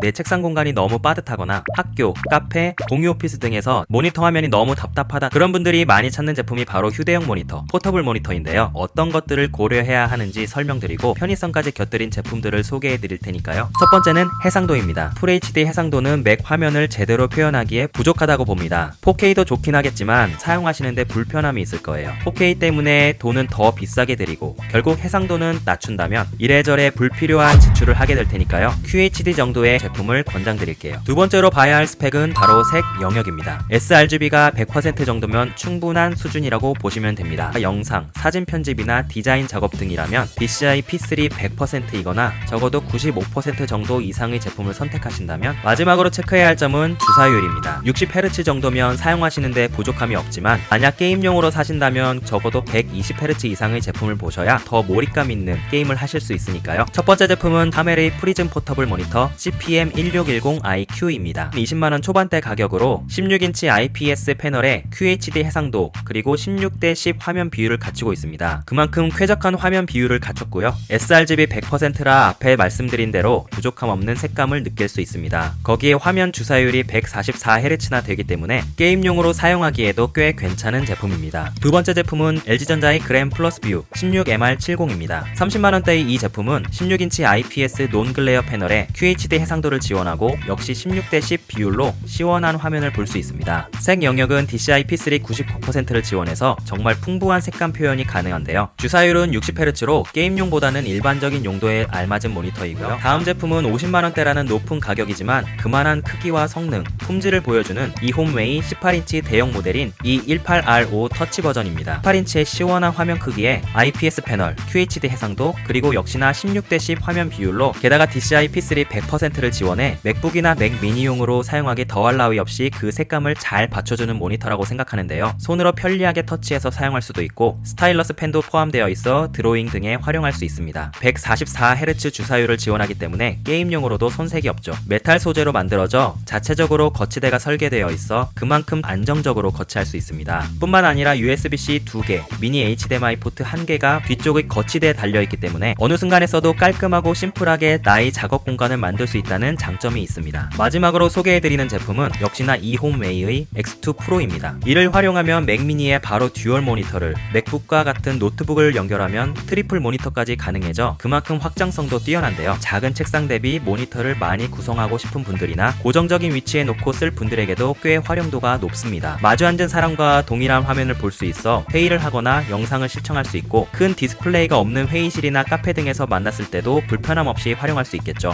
내 책상 공간이 너무 빠듯하거나 학교, 카페, 공유 오피스 등에서 모니터 화면이 너무 답답하다 그런 분들이 많이 찾는 제품이 바로 휴대용 모니터, 포터블 모니터인데요. 어떤 것들을 고려해야 하는지 설명드리고 편의성까지 곁들인 제품들을 소개해 드릴 테니까요. 첫 번째는 해상도입니다. FHD 해상도는 맥 화면을 제대로 표현하기에 부족하다고 봅니다. 4K도 좋긴 하겠지만 사용하시는데 불편함이 있을 거예요. 4K 때문에 돈은 더 비싸게 드리고 결국 해상도는 낮춘다면 이래저래 불필요한 지출을 하게 될 테니까요. QHD 정도의 제품을 권장드릴게요. 두 번째로 봐야 할 스펙은 바로 색 영역입니다. sRGB가 100% 정도면 충분한 수준이라고 보시면 됩니다. 영상, 사진 편집이나 디자인 작업 등이라면 DCI P3 100%이거나 적어도 95% 정도 이상의 제품을 선택하신다면 마지막으로 체크해야 할 점은 주사율입니다. 60Hz 정도면 사용하시는데 부족함이 없지만 만약 게임용으로 사신다면 적어도 120Hz 이상의 제품을 보셔야 더 몰입감 있는 게임을 하실 수 있으니까요. 첫 번째 제품은 카메레의 프리즘 포터블 모니터 CPM1610IQ입니다. 20만원 초반대 가격으로 16인치 IPS 패널에 QHD 해상도 그리고 16대 10 화면 비율을 갖추고 있습니다. 그만큼 쾌적한 화면 비율을 갖췄고요. sRGB 100%라 앞에 말씀드린 대로 부족함 없는 색감을 느낄 수 있습니다. 거기에 화면 주사율이 144Hz나 되기 때문에 게임용으로 사용하기에도 꽤 괜찮은 제품입니다. 두 번째 제품은 LG전자의 그램 플러스 뷰 16MR70입니다. 30만원대의 이 제품은 16인치 IPS 논글레어 패널에 QHD 해상 도를 지원하고 역시 16대 10 비율로 시원한 화면을 볼 수 있습니다. 색 영역은 DCI P3 99%를 지원해서 정말 풍부한 색감 표현이 가능한데요. 주사율은 60Hz로 게임용보다는 일반적인 용도에 알맞은 모니터이고요. 다음 제품은 50만원대라는 높은 가격이지만 그만한 크기와 성능, 품질을 보여주는 이 홈웨이 18인치 대형 모델인 이 18R5 터치 버전입니다. 18인치의 시원한 화면 크기에 IPS 패널, QHD 해상도, 그리고 역시나 16대 10 화면 비율로 게다가 DCI P3 100%를 지원해 맥북이나 맥 미니용으로 사용하기 더할 나위 없이 그 색감을 잘 받쳐주는 모니터라고 생각하는데요. 손으로 편리하게 터치해서 사용할 수도 있고 스타일러스 펜도 포함되어 있어 드로잉 등에 활용할 수 있습니다. 144Hz 주사율을 지원하기 때문에 게임용으로도 손색이 없죠. 메탈 소재로 만들어져 자체적으로 거치대가 설계되어 있어 그만큼 안정적으로 거치할 수 있습니다. 뿐만 아니라 USB-C 2개, 미니 HDMI 포트 1개가 뒤쪽의 거치대에 달려 있기 때문에 어느 순간에 써도 깔끔하고 심플하게 나의 작업 공간을 만들 수 있다 는 장점이 있습니다. 마지막으로 소개해드리는 제품은 역시나 이홈웨이의 X2 프로입니다. 이를 활용하면 맥미니에 바로 듀얼 모니터를 맥북과 같은 노트북을 연결하면 트리플 모니터까지 가능해져 그만큼 확장성도 뛰어난데요. 작은 책상 대비 모니터를 많이 구성하고 싶은 분들이나 고정적인 위치에 놓고 쓸 분들에게도 꽤 활용도가 높습니다. 마주 앉은 사람과 동일한 화면을 볼 수 있어 회의를 하거나 영상을 시청할 수 있고 큰 디스플레이가 없는 회의실이나 카페 등에서 만났을 때도 불편함 없이 활용할 수 있겠죠.